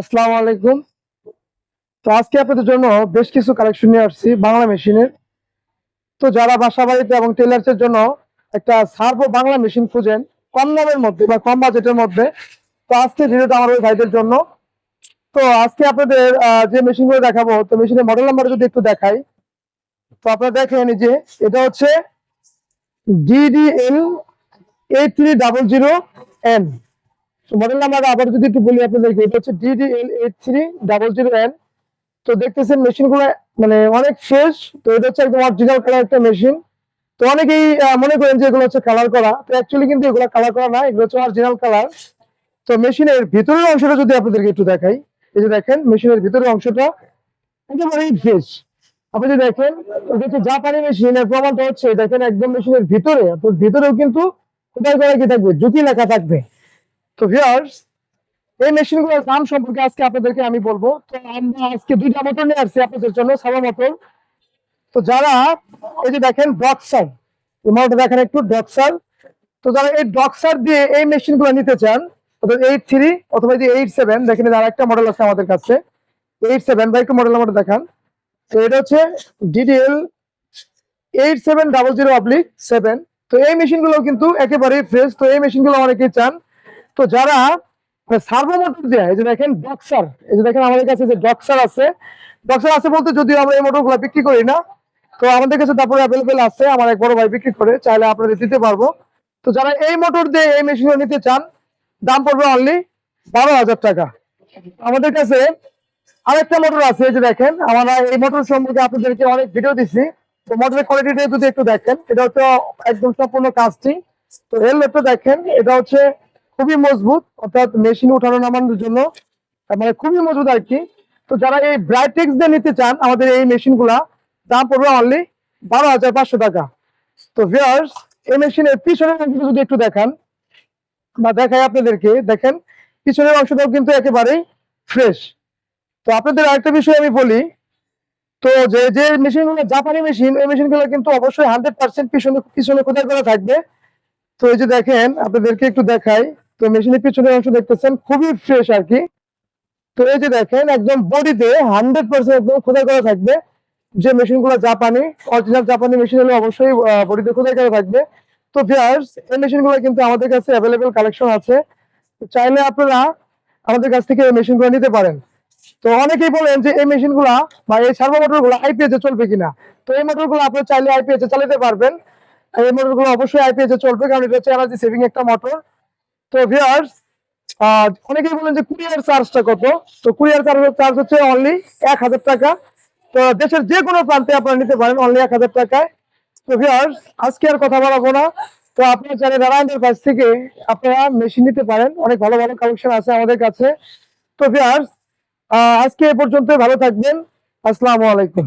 আসসালামু আলাইকুম। তো আজকে আপনাদের জন্য বেশ কিছু কালেকশন নিয়ে আসছি বাংলা মেশিনের তো যারা বাসা বাড়িতে এবং টেলার্সের জন্য একটা সার্ভো বাংলা মেশিন খুঁজেন, কম দামের মধ্যে বা কম বাজেটের মধ্যে। তো আজকে ভিডিওটা আমার ওই ভাইদের জন্য। তো আজকে আপনাদের যে মেশিনগুলো দেখাবো, তো মেশিনের মডেল নাম্বার যদি একটু দেখাই, তো আপনারা দেখেন যে, এটা হচ্ছে DDL eight three double zero N model number আবার যদি একটু বলি আপনাদেরকে, এটা হচ্ছে DDL eight three double zero N তো দেখতেছেন মেশিনগুলো মানে অনেক ফ্রেশ তো এটা হচ্ছে একদম অরিজিনাল কালার একটা মেশিন তো অনেকেই মনে করেন যে এগুলো হচ্ছে কালার করা, তো অ্যাকচুয়ালি কিন্তু এগুলো কালার করা না, এগুলো হচ্ছে অরিজিনাল কালার তো মেশিনের ভিতরের অংশটা যদি আপনাদেরকে একটু দেখাই, এই যে দেখেন মেশিনের ভিতরের অংশটা একেবারেই ফ্রেশ আপনি যদি দেখেন, এটা হচ্ছে জাপানি মেশিন এর প্রমাণটা হচ্ছে, দেখেন একদম মেশিনের ভিতরে ভিতরেও কিন্তু কোথায় করে কি থাকবে? ঝুঁকি লেখা থাকবে। তো ভিউয়ার্স এই মেশিনগুলোর দাম সম্পর্কে আজকে আপনাদেরকে আমি বলব। তো আমরা আজকে দুইটা মোটর নিয়ে আসছি আপনাদের জন্য সাবা মোটর তো যারা, এই যে দেখেন ডক্সার এই মোটরটা দেখেন একটু ডক্সার তো যারা এই ডক্সার দিয়ে এই মেশিনগুলো নিতে চান, অর্থাৎ এইট থ্রি অথবা যে এইট সেভেন দেখেন আর একটা মডেল আছে আমাদের কাছে। এইট সেভেন বা একটু মডেল নাম্বারটা দেখান। তো এটা হচ্ছে DDL eight seven double zero oblique seven তো এই মেশিনগুলো কিন্তু একেবারেই ফ্রেশ তো এই মেশিনগুলো অনেকেই চান। তো যারা সার্ভো মোটর দেয়, এই যে দেখেন ডক্সার এই যে দেখেন আমাদের কাছে যে ডক্সার আছে ডক্সার আছে বলতে যদিও আমরা এই মোটরগুলো বিক্রি করি না, তো আমাদের কাছে তারপরে অ্যাভেলেবেল আছে, আমার এক বড় ভাই বিক্রি করে, চাইলে আপনাদের দিতে পারব। তো যারা এই মোটর দিয়ে এই মেশিনগুলো নিতে চান, দাম পড়বে অনলি বারো হাজার টাকা। আমাদের কাছে আরেকটা মোটর আছে যে দেখেন, আমরা এই মোটর সম্পর্কে আপনাদেরকে অনেক ভিডিও দিছি। তো মোটরের কোয়ালিটিটা যদি একটু দেখেন, এটা হচ্ছে একদম সম্পূর্ণ কাস্টিং তো এর লোডটা দেখেন, এটা হচ্ছে খুবই মজবুত, অর্থাৎ মেশিন উঠানো নামানোর জন্য। মানে খুবই মজবুত আর কি। তো যারা এই ব্রাইটেক্স দিয়ে নিতে চান, আমাদের এই মেশিনগুলা, দাম পড়বে অনলি বারো হাজার পাঁচশো টাকা। তো ভিউয়ার্স এই মেশিনের পিছনের অংশটা যদি একটু দেখান, বা দেখাই আপনাদেরকে, দেখেন, পিছনের অংশটাও কিন্তু একেবারেই ফ্রেশ তো আপনাদের আরেকটা বিষয় আমি বলি, তো যে যে মেশিনগুলো জাপানি মেশিন ওই মেশিনগুলো কিন্তু অবশ্যই হান্ড্রেড পার্সেন্ট পিছনে পিছনে কোথায় করা থাকবে? তো এই যে দেখেন, আপনাদেরকে একটু দেখাই। তো মেশিনের পিছনের অংশ দেখতেছেন, খুবই ফ্রেশ আর কি। তো এই যে দেখেন, একদম বডিতে হান্ড্রেড পার্সেন্ট একদম খোদাই করা থাকবে। যে মেশিনগুলো জাপানি অরিজিনাল জাপানি মেশিন হলে অবশ্যই বডিতে খোদাই করা থাকবে। তো ভিউয়ার্স এই মেশিনগুলো কিন্তু আমাদের কাছে অ্যাভেলেবেল কালেকশন আছে। চাইলে আপনারা আমাদের কাছ থেকে এই মেশিনগুলো নিতে পারেন। তো অনেকেই বলেন যে এই মেশিনগুলা বা এই সার্ভো মোটরগুলো আইপিএস এ চলবে কিনা। তো এই মোটরগুলো আপনারা চাইলে আইপিএস এ চালাতে পারবেন। এই মোটরগুলো অবশ্যই আইপিএস এ চলবে, কারণ এটা হচ্ছে এনার্জি সেভিং একটা মোটর তো ভিউয়ার্স অনেকেই বলেন যে কুরিয়ার চার্জটা কত? তো কুরিয়ার চার্জ হচ্ছে অনলি এক হাজার টাকা। তো দেশের যে কোনো প্রান্তে আপনারা নিতে পারেন অনলি এক হাজার টাকায়। তো ভিউয়ার্স আজকে আর কথা বলাবো না। তো আপনারা চাইলে নারায়ণদের কাছ থেকে আপনারা মেশিন নিতে পারেন, অনেক ভালো ভালো কালেকশন আছে আমাদের কাছে। তো ভিউয়ার্স আজকে এ পর্যন্ত ভালো থাকবেন। আসসালামু আলাইকুম।